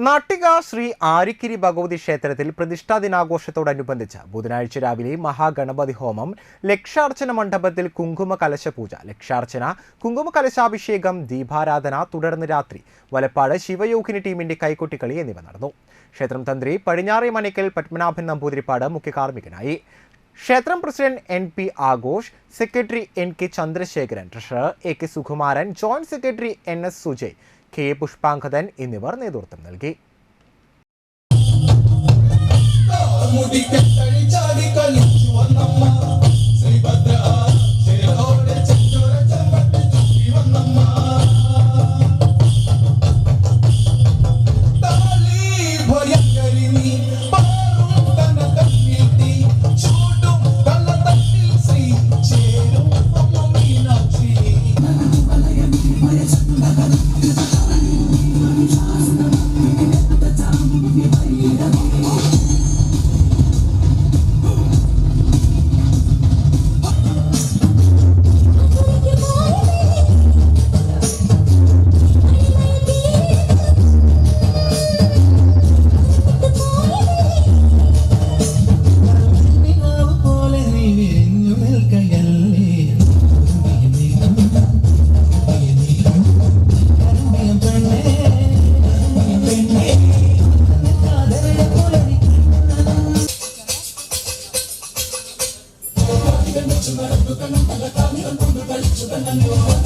നാട്ടിക ശ്രീ ആരിക്കിരി ഭഗവതി ക്ഷേത്രത്തിൽ പ്രതിഷ്ഠാ ദിനാഘോഷത്തോടനുബന്ധിച്ച് ബുധനാഴ്ച രാവിലെ മഹാഗണപതി ഹോമം ലക്ഷാർച്ചന മണ്ഡപത്തിൽ കുങ്കുമ കലശ പൂജ ലക്ഷാർച്ചന കുങ്കുമ കലശാഭിഷേകം ദീപാരാധന തുടർന്ന് രാത്രി വലപ്പാട് ശിവയോഗിനി ടീമിന്റെ കൈകൊട്ടിക്കളി എന്നിവ നടന്നു. ക്ഷേത്രം തന്ത്രി പടിഞ്ഞാറെ മണിക്കൽ പത്മനാഭൻ നമ്പൂതിരിപ്പാട് മുഖ്യ കാർമ്മികനായി ക്ഷേത്രം president N P Aghosh secretary N K Chandrasekharan treasurer A K Sukumaran joint secretary N S Sujay K Pushpangadan എന്നിവർ നേതൃത്വം നൽകി. Sudah bukan pada kami untuk berbalik sudah nanggung.